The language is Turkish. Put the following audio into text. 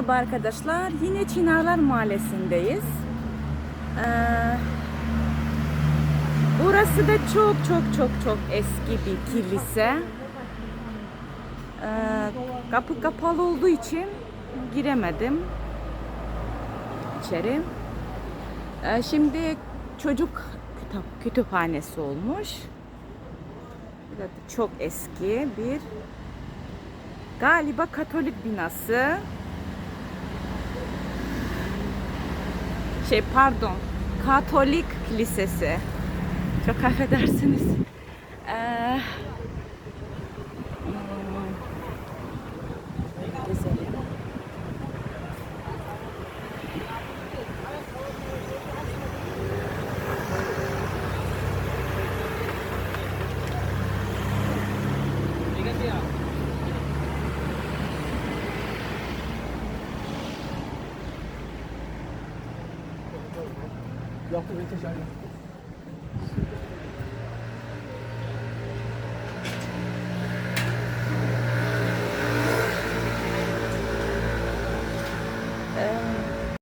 Merhaba arkadaşlar. Yine Çınarlar Mahallesi'ndeyiz. Ee, burası da çok çok çok çok eski bir kilise. Ee, kapı kapalı olduğu için giremedim içeri. Ee, şimdi çocuk kitap kütüphanesi olmuş. Çok eski bir galiba Katolik binası. Şey pardon, Katolik kilisesi. Çok affedersiniz. yaptı ve teşekkür.